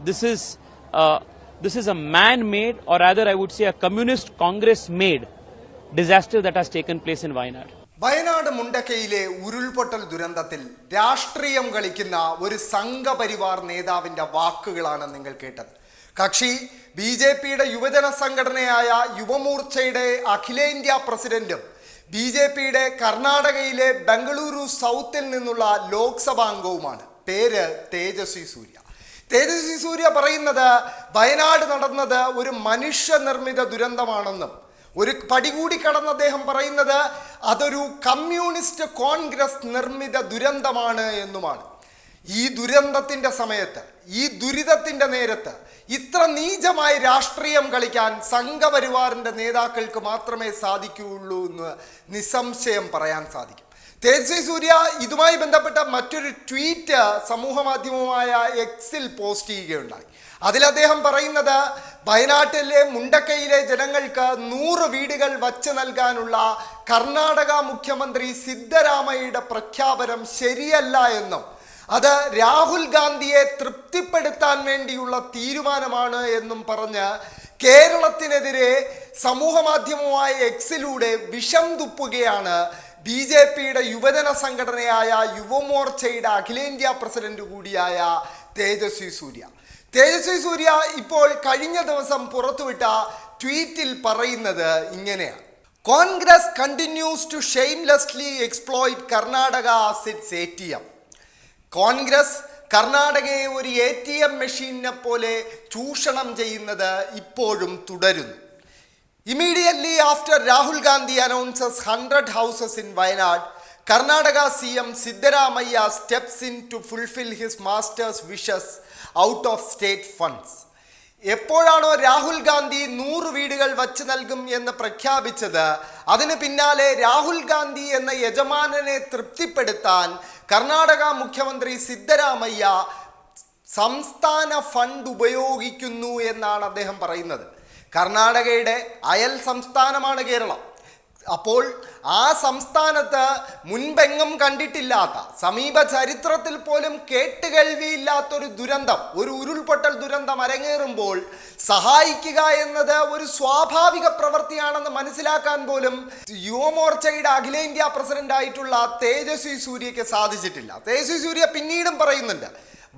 this is uh, this is a man-made, or rather, I would say, a communist Congress-made disaster that has taken place in Wayanad. Wayanad മുണ്ടക്കയിലെ ഉരുൾപൊട്ടൽ ദുരന്തത്തിൽ രാഷ്ട്രീയം കളിക്കുന്ന ഒരു സംഘപരിവാർ നേതാവിന്റെ വാക്കുകളാണ് നിങ്ങൾ കേട്ടത്. കക്ഷി ബി ജെ പിയുടെ യുവജന സംഘടനയായ യുവമോർച്ചയുടെ അഖിലേന്ത്യാ പ്രസിഡന്റും ബി ജെ പിയുടെ കർണാടകയിലെ ബംഗളൂരു സൗത്തിൽ നിന്നുള്ള ലോക്സഭാംഗവുമാണ് പേര് തേജസ്വി സൂര്യ. തേജസ്വി സൂര്യ പറയുന്നത് വയനാട് നടന്നത് ഒരു മനുഷ്യനിർമ്മിത ദുരന്തമാണെന്നും ഒരു പടി കൂടി കടന്ന് അദ്ദേഹം പറയുന്നത് അതൊരു കമ്മ്യൂണിസ്റ്റ് കോൺഗ്രസ് നിർമ്മിത ദുരന്തമാണ് എന്നുമാണ്. ഈ ദുരന്തത്തിന്റെ സമയത്ത് ഈ ദുരിതത്തിന്റെ നേരത്ത് ഇത്ര നീചമായി രാഷ്ട്രീയം കളിക്കാൻ സംഘപരിവാറിന്റെ നേതാക്കൾക്ക് മാത്രമേ സാധിക്കുകയുള്ളൂ എന്ന് നിസ്സംശയം പറയാൻ സാധിക്കും. തേജസ്വി സൂര്യ ഇതുമായി ബന്ധപ്പെട്ട മറ്റൊരു ട്വീറ്റ് സമൂഹ മാധ്യമമായ എക്സിൽ പോസ്റ്റ് ചെയ്യുകയുണ്ടായി. അതിൽ അദ്ദേഹം പറയുന്നത് വയനാട്ടിലെ മുണ്ടക്കയിലെ ജനങ്ങൾക്ക് നൂറ് വീടുകൾ വച്ച് നൽകാനുള്ള കർണാടക മുഖ്യമന്ത്രി സിദ്ധരാമയ്യയുടെ പ്രഖ്യാപനം ശരിയല്ല എന്നും അത് രാഹുൽ ഗാന്ധിയെ തൃപ്തിപ്പെടുത്താൻ വേണ്ടിയുള്ള തീരുമാനമാണ് എന്നും പറഞ്ഞ് കേരളത്തിനെതിരെ സമൂഹ മാധ്യമമായ എക്സിലൂടെ വിഷം തുപ്പുകയാണ് ബി ജെ പിയുടെ യുവജന സംഘടനയായ യുവമോർച്ചയുടെ അഖിലേന്ത്യാ പ്രസിഡന്റ് കൂടിയായ തേജസ്വി സൂര്യ. തേജസ്വി സൂര്യ ഇപ്പോൾ കഴിഞ്ഞ ദിവസം പുറത്തുവിട്ട ട്വീറ്റിൽ പറയുന്നത് ഇങ്ങനെയാണ്. Congress continues to shamelessly exploit Karnataka as its A T M. Congress കർണാടകയെ ഒരു എ ടി എം മെഷീനെ പോലെ ചൂഷണം ചെയ്യുന്നത് ഇപ്പോഴും തുടരുന്നു. Immediately after Rahul Gandhi announces hundred houses in Wayanad Karnataka C M Siddaramaiah steps in to fulfil his masters wishes out of state funds എപ്പോഴാണോ രാഹുൽ ഗാന്ധി നൂറ് വീടുകൾ വച്ച് നൽകും എന്ന് പ്രഖ്യാപിച്ചത് അതിന് പിന്നാലെ രാഹുൽ ഗാന്ധി എന്ന യജമാനനെ തൃപ്തിപ്പെടുത്താൻ കർണാടക മുഖ്യമന്ത്രി സിദ്ധരാമയ്യ സംസ്ഥാന ഫണ്ട് ഉപയോഗിക്കുന്നു എന്നാണ് അദ്ദേഹം പറയുന്നത്. കർണാടകയുടെ അയൽ സംസ്ഥാനമാണ് കേരളം. അപ്പോൾ ആ സംസ്ഥാനത്ത് മുൻപെങ്ങും കണ്ടിട്ടില്ലാത്ത സമീപ ചരിത്രത്തിൽ പോലും കേട്ടുകേൾവിയില്ലാത്തൊരു ദുരന്തം ഒരു ഉരുൾപൊട്ടൽ ദുരന്തം അരങ്ങേറുമ്പോൾ സഹായിക്കുക എന്നത് ഒരു സ്വാഭാവിക പ്രവൃത്തിയാണെന്ന് മനസ്സിലാക്കാൻ പോലും യുവമോർച്ചയുടെ അഖിലേന്ത്യാ പ്രസിഡന്റ് ആയിട്ടുള്ള തേജസ്വി സൂര്യയ്ക്ക് സാധിച്ചിട്ടില്ല. തേജസ്വി സൂര്യ പിന്നീടും പറയുന്നുണ്ട്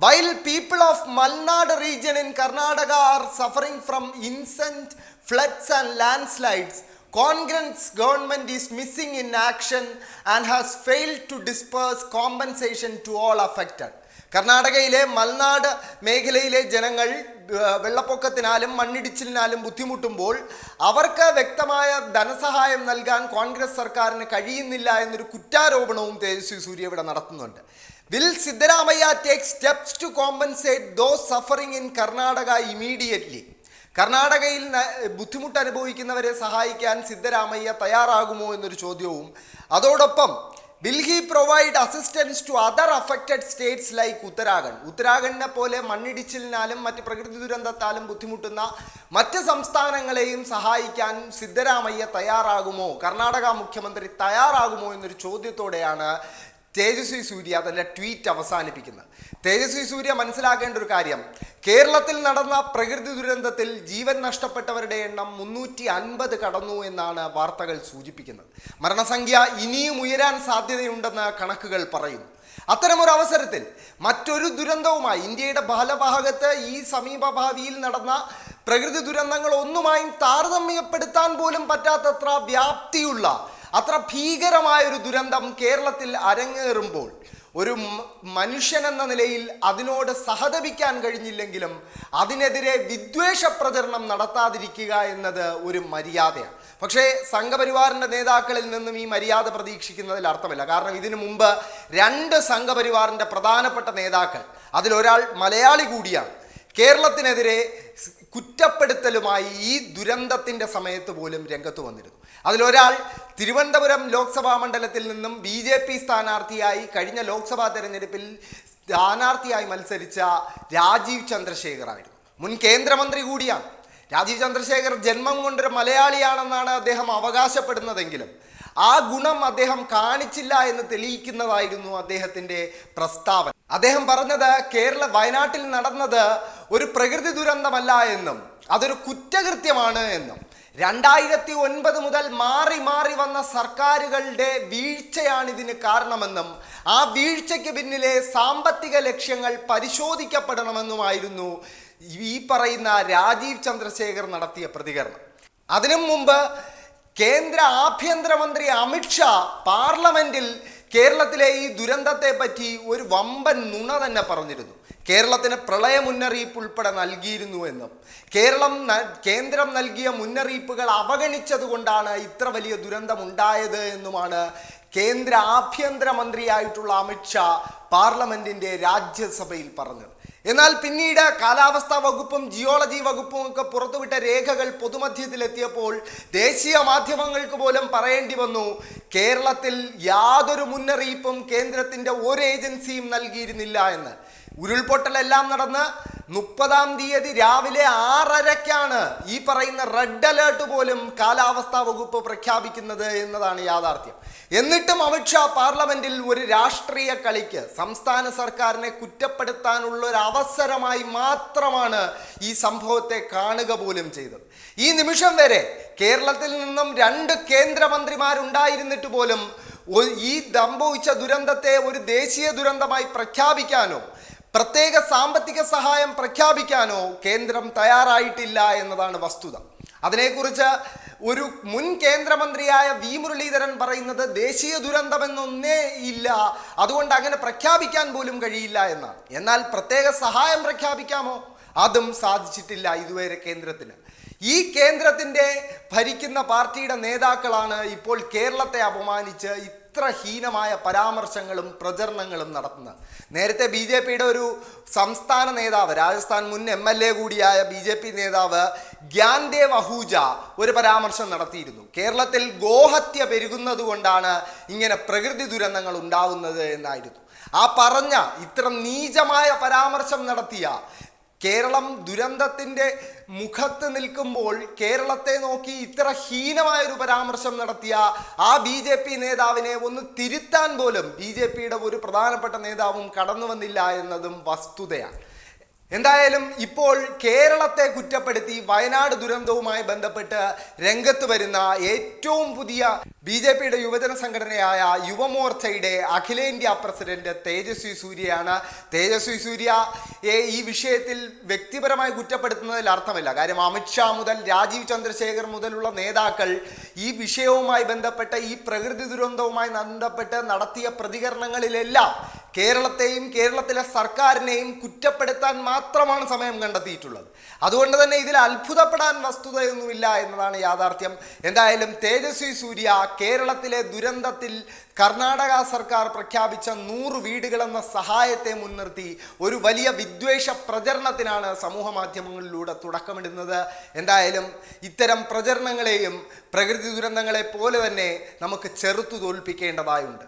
while people of Malnad region in Karnataka are suffering from incessant floods and landslides Congress government is missing in action and has failed to disburse compensation to all affected കർണാടകയിലെ മൽനാട് മേഖലയിലെ ജനങ്ങൾ വെള്ളപ്പൊക്കത്തിനാലും മണ്ണിടിച്ചിലിനാലും ബുദ്ധിമുട്ടുമ്പോൾ അവർക്ക് വ്യക്തമായ ധനസഹായം നൽകാൻ കോൺഗ്രസ് സർക്കാരിന് കഴിയുന്നില്ല എന്നൊരു കുറ്റാരോപണവും തേജസ്വി സൂര്യ ഇവിടെ നടത്തുന്നുണ്ട്. Will Siddaramaiah take steps to compensate those suffering in Karnataka immediately കർണാടകയിൽ ബുദ്ധിമുട്ട് അനുഭവിക്കുന്നവരെ സഹായിക്കാൻ സിദ്ധരാമയ്യ തയ്യാറാകുമോ എന്നൊരു ചോദ്യവും. അതോടൊപ്പം will he provide assistance to other affected states like Uttarakhand. ഉത്തരാഖണ്ഡിനെ പോലെ മണ്ണിടിച്ചിലിനാലും മറ്റ് പ്രകൃതി ദുരന്തത്താലും ബുദ്ധിമുട്ടുന്ന മറ്റ് സംസ്ഥാനങ്ങളെയും സഹായിക്കാൻ സിദ്ധരാമയ്യ തയ്യാറാകുമോ? കർണാടക മുഖ്യമന്ത്രി തയ്യാറാകുമോ എന്നൊരു ചോദ്യത്തോടെയാണ് തേജസ്വി സൂര്യ തന്റെ ട്വീറ്റ് അവസാനിപ്പിക്കുന്നത്. തേജസ്വി സൂര്യ മനസ്സിലാക്കേണ്ട ഒരു കാര്യം. കേരളത്തിൽ നടന്ന പ്രകൃതി ദുരന്തത്തിൽ ജീവൻ നഷ്ടപ്പെട്ടവരുടെ എണ്ണം മുന്നൂറ്റി അൻപത് കടന്നു എന്നാണ് വാർത്തകൾ സൂചിപ്പിക്കുന്നത്. മരണസംഖ്യ ഇനിയും ഉയരാൻ സാധ്യതയുണ്ടെന്ന് കണക്കുകൾ പറയുന്നു. അത്തരമൊരു അവസരത്തിൽ മറ്റൊരു ദുരന്തവുമായി ഇന്ത്യയുടെ ബാലഭാഗത്ത് ഈ സമീപഭാവിയിൽ നടന്ന പ്രകൃതി ദുരന്തങ്ങൾ ഒന്നുമായും താരതമ്യപ്പെടുത്താൻ പോലും പറ്റാത്തത്ര വ്യാപ്തിയുള്ള അത്ര ഭീകരമായ ഒരു ദുരന്തം കേരളത്തിൽ അരങ്ങേറുമ്പോൾ ഒരു മനുഷ്യൻ എന്ന നിലയിൽ അതിനോട് സഹതപിക്കാൻ കഴിഞ്ഞില്ലെങ്കിലും അതിനെതിരെ വിദ്വേഷ പ്രചരണം നടത്താതിരിക്കുക എന്നത് ഒരു മര്യാദയാണ്. പക്ഷേ സംഘപരിവാറിന്റെ നേതാക്കളിൽ നിന്നും ഈ മര്യാദ പ്രതീക്ഷിക്കുന്നതിൽ അർത്ഥമില്ല. കാരണം ഇതിനു മുമ്പ് രണ്ട് സംഘപരിവാറിന്റെ പ്രധാനപ്പെട്ട നേതാക്കൾ അതിലൊരാൾ മലയാളി കൂടിയാണ്. കേരളത്തിനെതിരെ കുറ്റപ്പെടുത്തലുമായി ഈ ദുരന്തത്തിന്റെ സമയത്ത് പോലും രംഗത്ത് വന്നിരുന്നു. അതിലൊരാൾ തിരുവനന്തപുരം ലോക്സഭാ മണ്ഡലത്തിൽ നിന്നും ബി ജെ പി സ്ഥാനാർത്ഥിയായി കഴിഞ്ഞ ലോക്സഭാ തെരഞ്ഞെടുപ്പിൽ സ്ഥാനാർത്ഥിയായി മത്സരിച്ച രാജീവ് ചന്ദ്രശേഖറായിരുന്നു. മുൻ കേന്ദ്രമന്ത്രി കൂടിയാണ്. രാജീവ് ചന്ദ്രശേഖർ ജന്മം കൊണ്ടൊരു മലയാളിയാണെന്നാണ് അദ്ദേഹം അവകാശപ്പെടുന്നതെങ്കിലും ആ ഗുണം അദ്ദേഹം കാണിച്ചില്ല എന്ന് തെളിയിക്കുന്നതായിരുന്നു അദ്ദേഹത്തിന്റെ പ്രസ്താവന. അദ്ദേഹം പറഞ്ഞത് കേരള വയനാട്ടിൽ നടന്നത് ഒരു പ്രകൃതി ദുരന്തമല്ല എന്നും അതൊരു കുറ്റകൃത്യമാണ് എന്നും. രണ്ടായിരത്തി ഒൻപത് മുതൽ മാറി മാറി വന്ന സർക്കാരുകളുടെ വീഴ്ചയാണ് ഇതിന് കാരണമെന്നും ആ വീഴ്ചയ്ക്ക് പിന്നിലെ സാമ്പത്തിക ലക്ഷ്യങ്ങൾ പരിശോധിക്കപ്പെടണമെന്നുമായിരുന്നു ഈ പറയുന്ന രാജീവ് ചന്ദ്രശേഖർ നടത്തിയ പ്രതികരണം. അതിനു മുമ്പ് കേന്ദ്ര ആഭ്യന്തരമന്ത്രി അമിത്ഷാ പാർലമെന്റിൽ കേരളത്തിലെ ഈ ദുരന്തത്തെ പറ്റി ഒരു വമ്പൻ നുണ തന്നെ പറഞ്ഞിരുന്നു. കേരളത്തിന് പ്രളയ മുന്നറിയിപ്പ് ഉൾപ്പെടെ നൽകിയിരുന്നു എന്നും കേരളം കേന്ദ്രം നൽകിയ മുന്നറിയിപ്പുകൾ അവഗണിച്ചതുകൊണ്ടാണ് ഇത്ര വലിയ ദുരന്തം ഉണ്ടായത് എന്നുമാണ് കേന്ദ്ര ആഭ്യന്തരമന്ത്രിയായിട്ടുള്ള അമിത്ഷാ പാർലമെന്റിന്റെ രാജ്യസഭയിൽ പറഞ്ഞത്. എന്നാൽ പിന്നീട് കാലാവസ്ഥാ വകുപ്പും ജിയോളജി വകുപ്പും ഒക്കെ പുറത്തുവിട്ട രേഖകൾ പൊതുമധ്യത്തിലെത്തിയപ്പോൾ ദേശീയ മാധ്യമങ്ങൾക്ക് പോലും പറയേണ്ടി വന്നു കേരളത്തിൽ യാതൊരു മുന്നറിയിപ്പും കേന്ദ്രത്തിന്റെ ഒരു ഏജൻസിയും നൽകിയിരുന്നില്ല എന്ന്. ഉരുൾപൊട്ടലെല്ലാം നടന്ന് മുപ്പതാം തീയതി രാവിലെ ആറരയ്ക്കാണ് ഈ പറയുന്ന റെഡ് അലേർട്ട് പോലും കാലാവസ്ഥാ വകുപ്പ് പ്രഖ്യാപിക്കുന്നത് എന്നതാണ് യാഥാർത്ഥ്യം. എന്നിട്ടും അമിത്ഷാ പാർലമെന്റിൽ ഒരു രാഷ്ട്രീയ കളിക്ക് സംസ്ഥാന സർക്കാരിനെ കുറ്റപ്പെടുത്താനുള്ള ഒരു അവസരമായി മാത്രമാണ് ഈ സംഭവത്തെ കാണുക പോലും ചെയ്തത്. ഈ നിമിഷം വരെ കേരളത്തിൽ നിന്നും രണ്ട് കേന്ദ്രമന്ത്രിമാരുണ്ടായിരുന്നിട്ട് പോലും ഈ സംഭവിച്ച ദുരന്തത്തെ ഒരു ദേശീയ ദുരന്തമായി പ്രഖ്യാപിക്കാനോ പ്രത്യേക സാമ്പത്തിക സഹായം പ്രഖ്യാപിക്കാനോ കേന്ദ്രം തയ്യാറായിട്ടില്ല എന്നതാണ് വസ്തുത. അതിനെക്കുറിച്ച് ഒരു മുൻ കേന്ദ്രമന്ത്രിയായ വി മുരളീധരൻ പറയുന്നത് ദേശീയ ദുരന്തമെന്നൊന്നേ ഇല്ല. അതുകൊണ്ട് അങ്ങനെ പ്രഖ്യാപിക്കാൻ പോലും കഴിയില്ല എന്നാണ്. എന്നാൽ പ്രത്യേക സഹായം പ്രഖ്യാപിക്കാമോ? അതും സാധിച്ചിട്ടില്ല ഇതുവരെ കേന്ദ്രത്തിന്. ഈ കേന്ദ്രത്തിന്റെ ഭരിക്കുന്ന പാർട്ടിയുടെ നേതാക്കളാണ് ഇപ്പോൾ കേരളത്തെ അപമാനിച്ച് ഇത്ര ഹീനമായ പരാമർശങ്ങളും പ്രചരണങ്ങളും നടത്തുന്നത് നേരത്തെ ബി ജെ പിയുടെ ഒരു സംസ്ഥാന നേതാവ് രാജസ്ഥാൻ മുൻ എം എൽ എ കൂടിയായ ബി ജെ പി നേതാവ് ഗ്യാൻദേവ് അഹൂജ ഒരു പരാമർശം നടത്തിയിരുന്നു. കേരളത്തിൽ ഗോഹത്യ പെരുകുന്നത് കൊണ്ടാണ് ഇങ്ങനെ പ്രകൃതി ദുരന്തങ്ങൾ ഉണ്ടാവുന്നത് എന്നായിരുന്നു. ആ പറഞ്ഞ ഇത്ര നീചമായ പരാമർശം നടത്തിയ കേരളം ദുരന്തത്തിന്റെ മുഖത്ത് നിൽക്കുമ്പോൾ കേരളത്തെ നോക്കി ഇത്ര ഹീനമായ ഒരു പരാമർശം നടത്തിയ ആ ബി ജെ പി നേതാവിനെ ഒന്ന് തിരുത്താൻ പോലും ബി ജെ പിയുടെ ഒരു പ്രധാനപ്പെട്ട നേതാവും കടന്നു വന്നില്ല എന്നതും വസ്തുതയാണ്. എന്തായാലും ഇപ്പോൾ കേരളത്തെ കുറ്റപ്പെടുത്തി വയനാട് ദുരന്തവുമായി ബന്ധപ്പെട്ട് രംഗത്ത് വരുന്ന ഏറ്റവും പുതിയ ബി ജെ പിയുടെ യുവജന സംഘടനയായ യുവമോർച്ചയുടെ അഖിലേന്ത്യാ പ്രസിഡന്റ് തേജസ്വി സൂര്യയാണ്. തേജസ്വി സൂര്യ ഈ വിഷയത്തിൽ വ്യക്തിപരമായി കുറ്റപ്പെടുത്തുന്നതിൽ അർത്ഥമില്ല. കാര്യം അമിത്ഷാ മുതൽ രാജീവ് ചന്ദ്രശേഖർ മുതലുള്ള നേതാക്കൾ ഈ വിഷയവുമായി ബന്ധപ്പെട്ട ഈ പ്രകൃതി ദുരന്തവുമായി ബന്ധപ്പെട്ട് നടത്തിയ പ്രതികരണങ്ങളിലെല്ലാം കേരളത്തെയും കേരളത്തിലെ സർക്കാരിനെയും കുറ്റപ്പെടുത്താൻ മാത്രമാണ് സമയം കണ്ടെത്തിയിട്ടുള്ളത്. അതുകൊണ്ട് തന്നെ ഇതിൽ അത്ഭുതപ്പെടാൻ വസ്തുതയൊന്നുമില്ല എന്നതാണ് യാഥാർത്ഥ്യം. എന്തായാലും തേജസ്വി സൂര്യ കേരളത്തിലെ ദുരന്തത്തിൽ കർണാടക സർക്കാർ പ്രഖ്യാപിച്ച നൂറ് വീടുകളെന്ന സഹായത്തെ മുൻനിർത്തി ഒരു വലിയ വിദ്വേഷ പ്രചരണത്തിനാണ് സമൂഹ മാധ്യമങ്ങളിലൂടെ തുടക്കമിടുന്നത്. എന്തായാലും ഇത്തരം പ്രചരണങ്ങളെയും പ്രകൃതി ദുരന്തങ്ങളെ പോലെ തന്നെ നമുക്ക് ചെറുത്തു തോൽപ്പിക്കേണ്ടതായുണ്ട്.